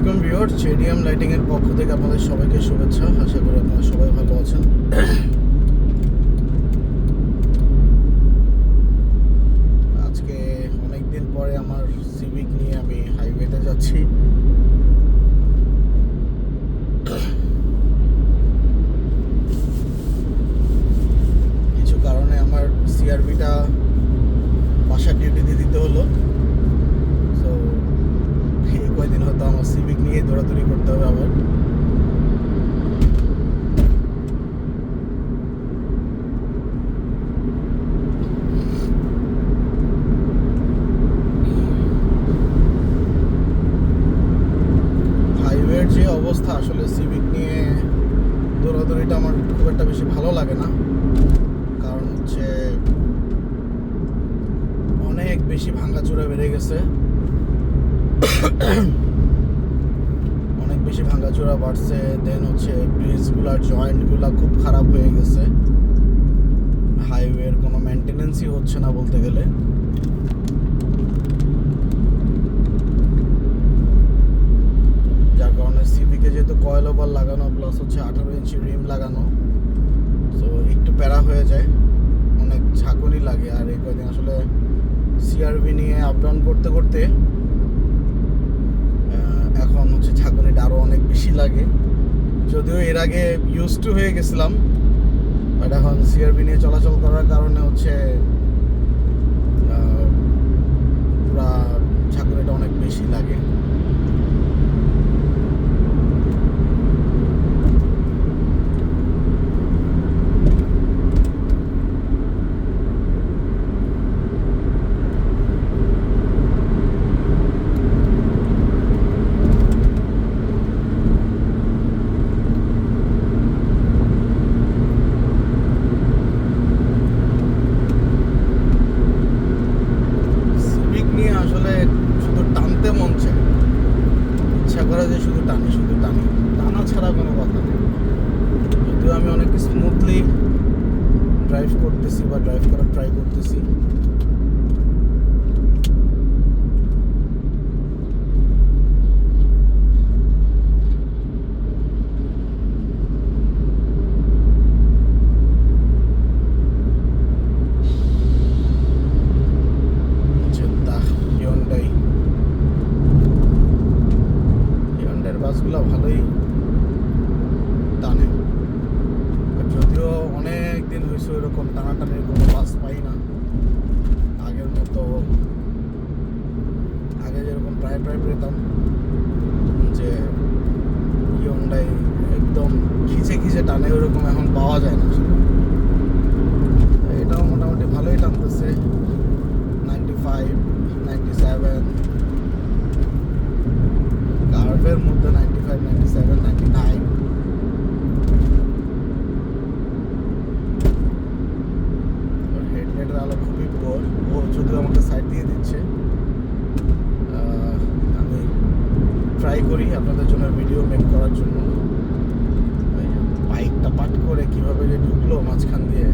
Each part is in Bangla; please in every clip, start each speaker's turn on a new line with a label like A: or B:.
A: আলাইকুম ভিউয়ার্স জেডিএম লাইটিং এর পক্ষ থেকে আপনাদের সবাইকে শুভেচ্ছা। আশা করি আপনারা সবাই ভালো আছেন আজকে অনেক দিন পরে আমার সিভিক নিয়ে আমি হাইওয়েতে যাচ্ছি কিছু কারণে আমার সিআরবিটা বাসার ডিউটিতে দিতে হলো সো এই কয়দিন হয়তো আমার সিভিক নিয়ে দৌড়াদৌড়ি করতে হবে আবার হাইওয়ের যে অবস্থা আসলে সিভিক নিয়ে দৌড়াদৌড়িটা আমার খুব একটা বেশি ভালো লাগে না কারণ হচ্ছে অনেক বেশি ভাঙ্গাচোরা বেড়ে গেছে অনেক বেশি বাড়ছে দেন হচ্ছে ব্রিজগুলার জয়েন্টগুলা খুব খারাপ হয়ে গেছে। হাইওয়ের কোনো মেনটেনেন্সই হচ্ছে না বলতে গেলে। যার কারণে সিভিকে যেহেতু কয়েল ওভার লাগানো প্লাস হচ্ছে আঠারো ইঞ্চি রিম লাগানো তো একটু প্যারা হয়ে যায়। অনেক ঝাঁকুনি লাগে, আর এই কয়দিন আসলে সিআরবি নিয়ে আপ ডাউন করতে করতে এখন হচ্ছে ঝাঁকুনিটা আরও অনেক বেশি লাগে। যদিও এর আগে ইউজ টু হয়ে গেছিলাম বাট এখন সিআরবি নিয়ে চলাচল করার কারণে হচ্ছে পুরা ঝাঁকুনিটা অনেক বেশি লাগে সিভিক নিয়ে আসলে শুধু টানতে মন চায় ইচ্ছা করে যে শুধু টানি শুধু টানি টানা ছাড়া কোনো কথা নেই যদিও আমি অনেক স্মুথলি ড্রাইভ করতেছি বা ড্রাইভ করার ট্রাই করতেছি হচ্ছে দা হিয়ন্ডাই বাসগুলো ভালোই টানে। যদিও অনেক দিন হয়েছে ওইরকম টানাটানির কোনো বাস পাই না। আগের মতো আগে যেরকম প্রায় প্রায় পেতাম, যে হিয়ন্ডাই একদম খিচে খিচে টানে ওরকম এখন পাওয়া যায় না। এটাও মোটামুটি ভালোই টানতেছে। নাইনটি ফাইভ নাইনটি সেভেন কার্ভের মধ্যে ninety five ninety seven ninety nine হেডলাইটের আলো খুবই পোর ও যদিও আমাকে সাইড দিয়ে দিচ্ছে। আমি ট্রাই করি আপনাদের জন্য ভিডিও মেক করার জন্য। বাইকটা পাট করে কীভাবে যে ঢুকলো মাঝখান দিয়ে।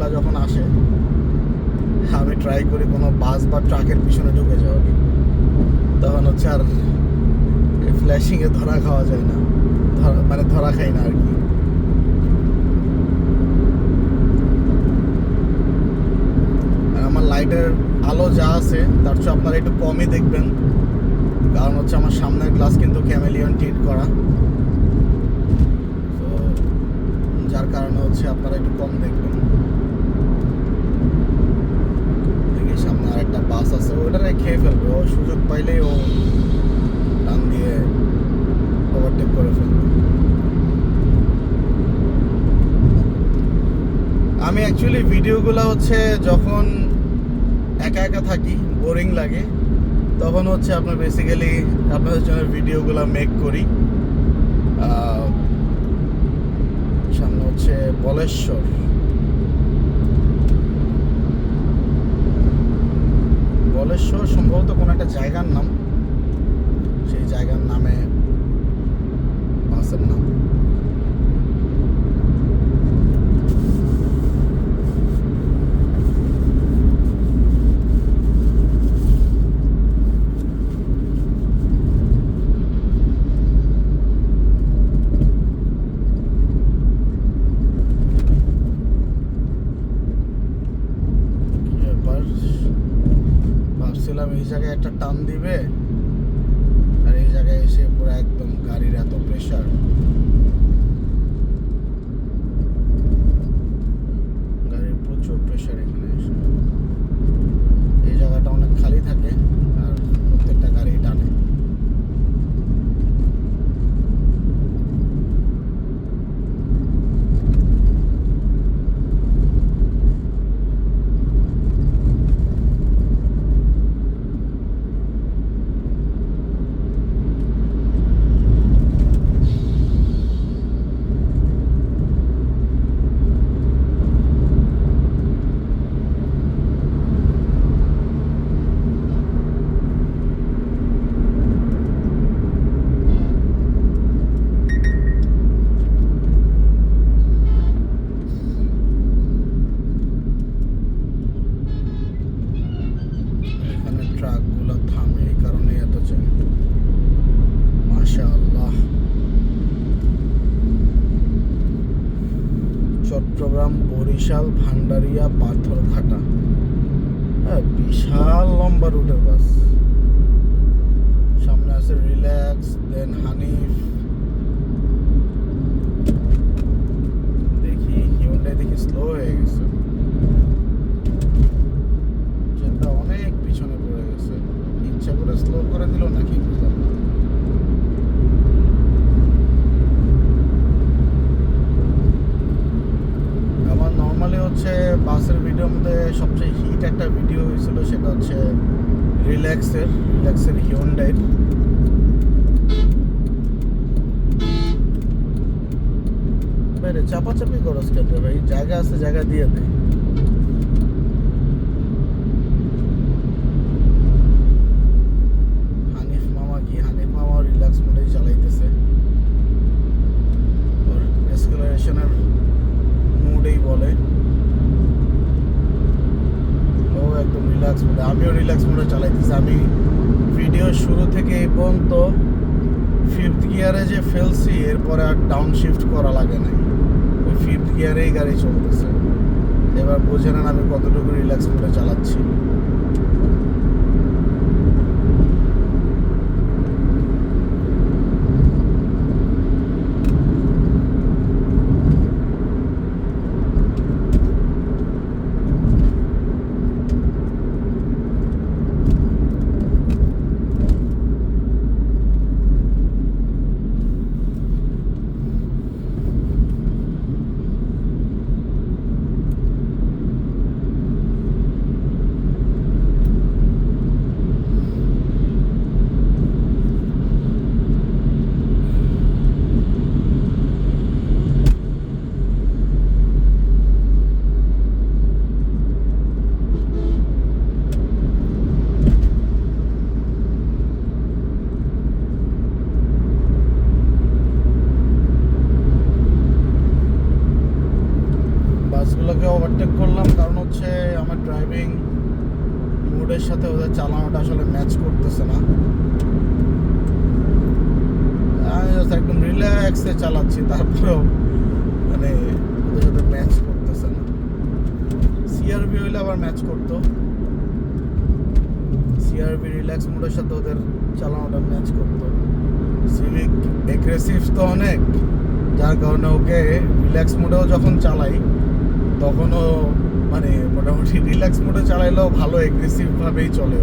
A: ফ্ল্যাশিংগুলো যখন আসে, আমি ট্রাই করি কোনো বাস বা ট্রাকের পিছনে ঢুকে যাওয়ার। তখন হচ্ছে আর ফ্ল্যাশিংয়ে ধরা খাওয়া যায় না। ধরা- মানে ধরা খাই না আর কি। আমার লাইটের আলো যা আছে, তার চেয়ে আপনারা একটু কমই দেখবেন। কারণ হচ্ছে আমার সামনের গ্লাস কিন্তু ক্যামেলিয়ন টিট করা। তো যার কারণে হচ্ছে আপনারা একটু কম দেখবেন দেখি সামনে আর একটা বাস আছে, ওটারে খেয়ে ফেলবে। ও সুযোগ পাইলেই ও টান দিয়ে ওভারটেক করে ফেলবে। আমি অ্যাকচুয়ালি ভিডিওগুলো হচ্ছে যখন একা একা থাকি বোরিং লাগে, তখন হচ্ছে আপনার বেসিক্যালি আপনাদের জন্য ভিডিওগুলো মেক করি। সামনে হচ্ছে বলেশ্বর। বলেশ্বর সম্ভবত কোনো একটা জায়গার নাম। সেই জায়গার নামে বাসের নাম কি ব্যাপার ভাবছিলাম এই জায়গায় একটা টান দিবে আর এই জায়গায় এসে পুরো একদম গাড়ির এত প্রেশার গাড়ির প্রচুর প্রেশার এখানে এসে এই জায়গাটা অনেক খালি থাকে আর প্রত্যেকটা গাড়ি টানে এখানে ট্রাকগুলো থামে এই কারণে এত জ্যাম মাশাআল্লাহ চট্টগ্রাম, বরিশাল ভান্ডারিয়া পাথরঘাটা। হ্যাঁ বিশাল লম্বা রুটের বাস সামনে আছে রিল্যাক্স দেন হানিফ দেখি হিউন্ডাই দেখি স্লো হয়ে গেছে। যেটা অনেক পিছনে পড়ে গেছে। ইচ্ছা করে স্লো করে দিল, নাকি বুঝলাম না আমার নর্মালি হচ্ছে বাসের ভিডিওর মধ্যে সবচেয়ে হিট একটা ভিডিও হয়েছিল, সেটা হচ্ছে রিল্যাক্সের রিল্যাক্সের হিউন ডাইট চাপাচাপি করস কেন ভাই জায়গা আছে, জায়গা দিয়ে দে। কারণে ওকে রিল্যাক্স মোডেও যখন চালাই, তখনও মানে মোটামুটি রিল্যাক্স মোডে চালাইলেও ভালো এগ্রেসিভ ভাবেই চলে।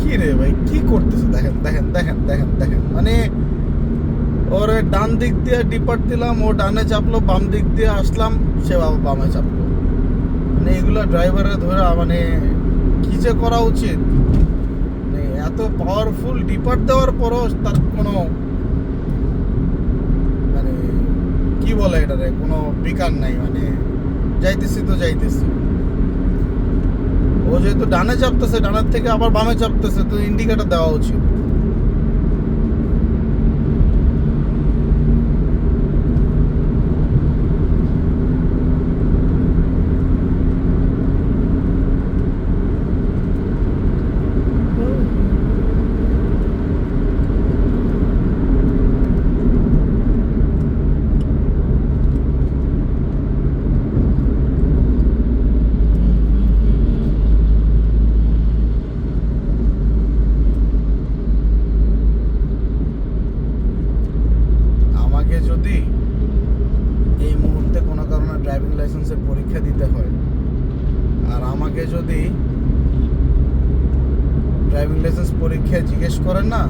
A: কি রে ভাই, কি করতেছে? দেখেন দেখেন দেখেন দেখেন দেখেন। মানে ওর ডান দিক দিয়ে ডিপার দিলাম, ও ডানে চাপলো, বাম দিক দিয়ে আসলাম, সে বাবা বামে চাপলো। মানে এগুলো ড্রাইভারে ধরা মানে কি যে করা উচিত? মানে এত পাওয়ারফুল ডিপার দেওয়ার পরও তার কোনো মানে কি বলে এটারে? কোনো বিকার নাই মানে যাইতেছি তো যাইতেছি। ও যেহেতু ডানে চাপতেছে, ডানের থেকে আবার বামে চাপতেছে, তো ইন্ডিকেটার দেওয়া উচিত আমাকে যদি এই মুহূর্তে কোনো কারণে ড্রাইভিং লাইসেন্সের পরীক্ষা দিতে হয় আর আমাকে যদি ড্রাইভিং লাইসেন্স পরীক্ষায় জিজ্ঞেস করে না,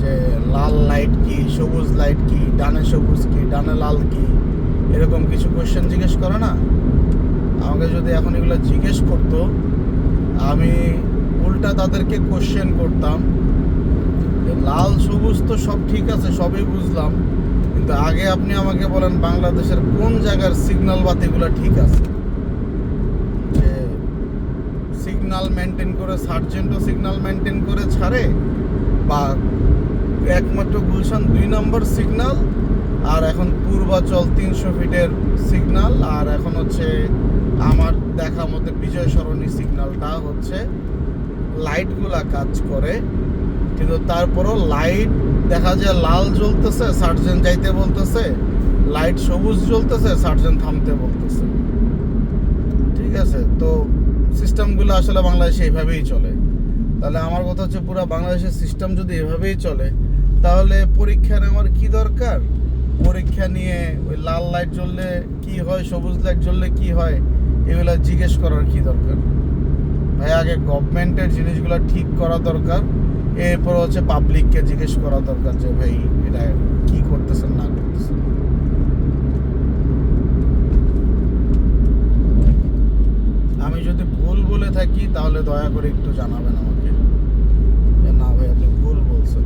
A: যে লাল লাইট কি, সবুজ লাইট কি, ডানে সবুজ কি, ডানে লাল কি, এরকম কিছু কোশ্চেন জিজ্ঞেস করে না? আমাকে যদি এখন এগুলো জিজ্ঞেস করতো, আমি উল্টা তাদেরকে কোশ্চেন করতাম লাল, সবুজ তো সব ঠিক আছে, সবই বুঝলাম, কিন্তু আগে আপনি আমাকে বলেন বাংলাদেশের কোন জায়গার সিগন্যাল বাতিগুলো ঠিক আছে যে সিগন্যাল মেনটেন করে সার্জেন্টও সিগনাল মেনটেন করে ছাড়ে, বা একমাত্র গুলশান দুই নম্বর সিগনাল আর এখন পূর্বাচল তিনশো ফিটের সিগন্যাল আর এখন হচ্ছে আমার দেখা মতে বিজয় সরণী সিগন্যালটা হচ্ছে লাইটগুলা কাজ করে। কিন্তু তারপরও লাইট দেখা যায় লাল জ্বলতেছে সার্জেন যাইতে বলতেছে লাইট সবুজ জ্বলতেছে সার্জেন থামতে বলতেছে। ঠিক আছে, তো সিস্টেমগুলো আসলে বাংলাদেশে এইভাবেই চলে। তাহলে আমার কথা হচ্ছে পুরো বাংলাদেশের সিস্টেম যদি এভাবেই চলে, তাহলে পরীক্ষা নেওয়ার কি দরকার? পরীক্ষা নিয়ে ওই লাল লাইট জ্বললে কি হয়, সবুজ লাইট জ্বললে কি হয়, এগুলো জিজ্ঞেস করার কি দরকার? ভাই, আগে গভর্নমেন্টের জিনিসগুলো ঠিক করা দরকার, এরপর হচ্ছে পাবলিককে জিজ্ঞেস করা দরকার যে, ভাই, এটা কি করতেছেন না করতেছেন আমি যদি ভুল বলে থাকি তাহলে দয়া করে একটু জানাবেন আমাকে। না ভাই, আপনি ভুল বলছেন।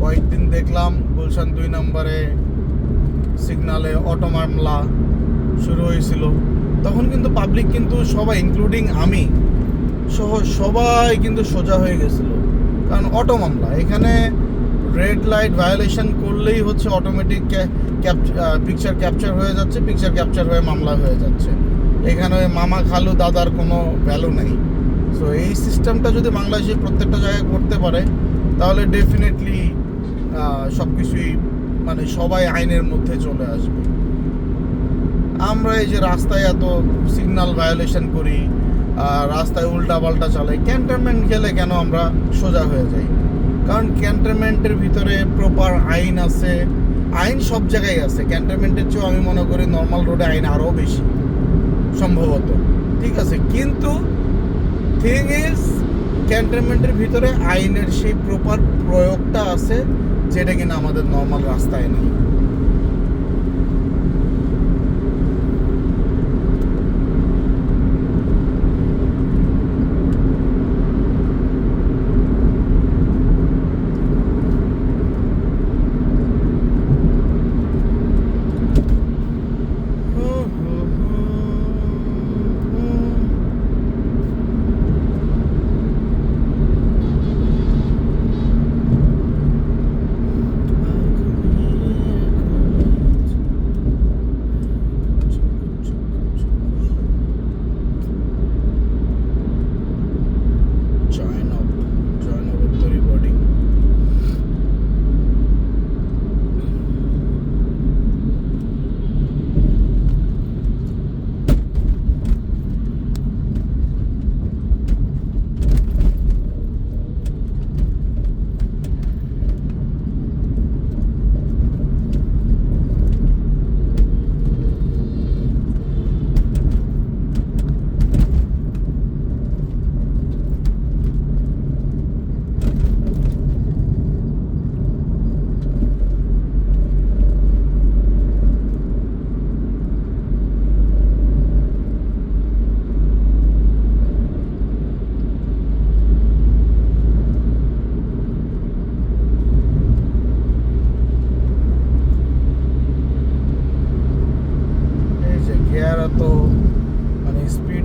A: কয়েকদিন দেখলাম গুলশান দুই নম্বরে সিগনালে অটো মামলা শুরু হয়েছিল। তখন কিন্তু পাবলিক কিন্তু সবাই ইনক্লুডিং আমি, সহ সবাই কিন্তু সোজা হয়ে গেছিল। কারণ অটো মামলা, এখানে রেড লাইট ভায়োলেশন করলেই হচ্ছে অটোমেটিক পিকচার ক্যাপচার হয়ে যাচ্ছে পিকচার ক্যাপচার হয়ে মামলা হয়ে যাচ্ছে। এখানে ওই মামা খালু দাদার কোনো ভ্যালু নেই। সো এই সিস্টেমটা যদি বাংলাদেশে প্রত্যেকটা জায়গায় করতে পারে, তাহলে ডেফিনেটলি সব কিছুই মানে সবাই আইনের মধ্যে চলে আসবে। আমরা এই যে রাস্তায় এত সিগন্যাল ভায়োলেশন করি রাস্তায় উল্টা পাল্টা চালাই ক্যান্টনমেন্ট গেলে কেন আমরা সোজা হয়ে যাই? কারণ ক্যান্টনমেন্টের ভিতরে প্রপার আইন আছে। আইন সব জায়গায় আছে। ক্যান্টনমেন্টের চেয়েও আমি মনে করি নর্মাল রোডে আইন আরও বেশি। সম্ভবত। ঠিক আছে, কিন্তু থিং ইজ ক্যান্টনমেন্টের ভিতরে আইনের সেই প্রপার প্রয়োগটা আছে, যেটা কিনা আমাদের নর্মাল রাস্তায় নেই।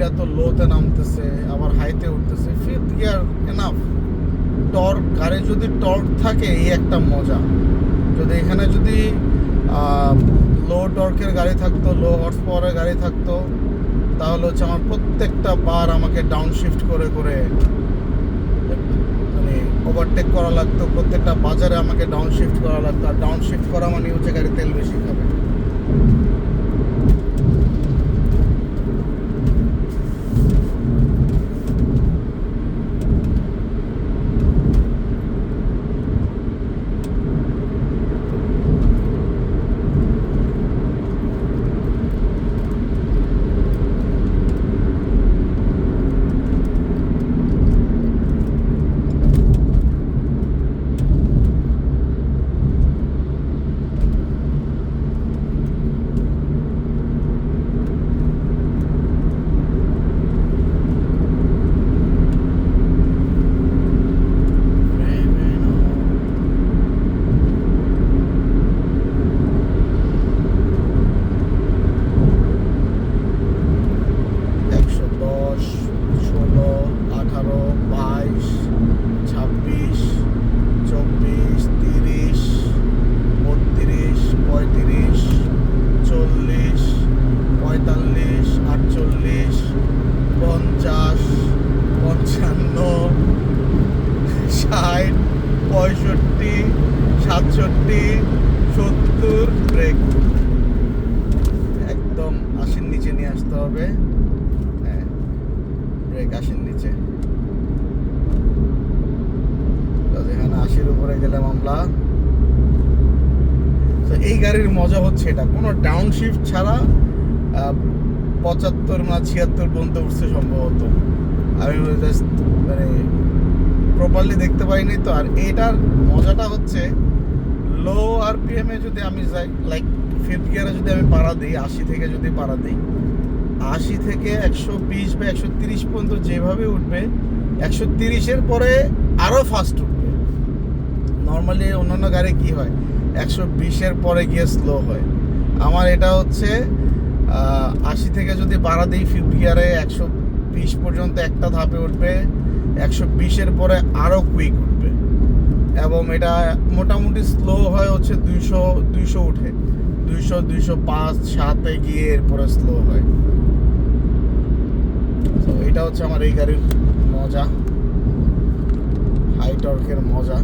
A: এত লোতে নামতেছে, আবার হাইতে উঠতেছে। ফিফথ গিয়ার এনাফ টর্ক গাড়ি যদি টর্ক থাকে, এই একটা মজা। যদি এখানে যদি লো টর্কের গাড়ি থাকতো লো হর্স পাওয়ারের গাড়ি থাকতো, তাহলে হচ্ছে আমার প্রত্যেকটা বার আমাকে ডাউন শিফট করে করে মানে ওভারটেক করা লাগতো। প্রত্যেকটা বাজারে আমাকে ডাউন শিফট করা লাগতো। আর ডাউন শিফট করা মানে হচ্ছে গাড়ি তেল বেশি খাবে। মজা হচ্ছে এটা। কোনো ডাউন শিফট ছাড়া পঁচাত্তর না ছিয়াত্তর পর্যন্ত উঠছে সম্ভবত। আমি just মানে প্রপারলি দেখতে পাইনি তো। আর এটার মজাটা হচ্ছে লো আরপিএম এ যদি আমি যাই লাইক ফিফথ গিয়ারে যদি আমি পাড়া দিই, আশি থেকে যদি পাড়া দিই, আশি থেকে একশো বিশ বা একশো তিরিশ পর্যন্ত যেভাবে উঠবে, একশো তিরিশের পরে আরও ফাস্ট উঠবে। নর্মালি অন্যান্য গাড়ি কি হয় একশো বিশের পরে গিয়ে স্লো হয়। আমার এটা হচ্ছে আশি থেকে যদি বাড়া দিই ফিফথ গিয়ারে একশো বিশ পর্যন্ত একটা ধাপে উঠবে, একশো বিশের পরে আরও কুইক উঠবে। এবং এটা মোটামুটি স্লো হয় হচ্ছে দুইশো দুইশো উঠে। দুইশো দুইশো পাঁচ, সাতে গিয়ে এরপরে স্লো হয়। তো এটা হচ্ছে আমার এই গাড়ির মজা। হাই টর্কের মজা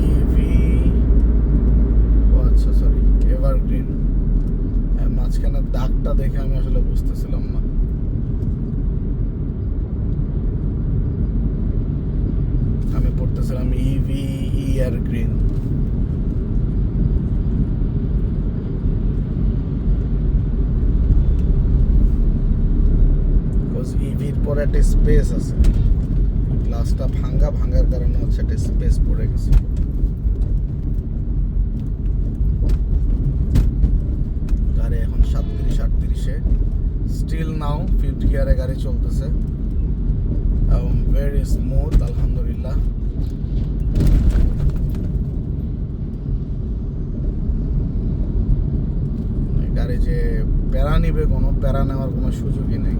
A: ইভি ও আচ্ছা সরি এভারগ্রিন মাঝখানে দাগটা দেখে আমি আসলে বুঝতেছিলাম না। আমি পড়তেছিলাম ইভি ইয়ার গ্রিন ইভির পরে একটা স্পেস আছে। গ্লাসটা ভাঙ্গা ভাঙ্গার কারণে হচ্ছে একটা স্পেস পড়ে গেছে গাড়ি এখন সাতত্রিশ আটত্রিশে স্টিল নাও ফিফথ গিয়ারে গাড়ি চলতেছে। এবং ভেরি স্মুথ আলহামদুলিল্লাহ। গাড়ি যে প্যারা নিবে কোনো, প্যারা নেওয়ার কোনো সুযোগই নেই।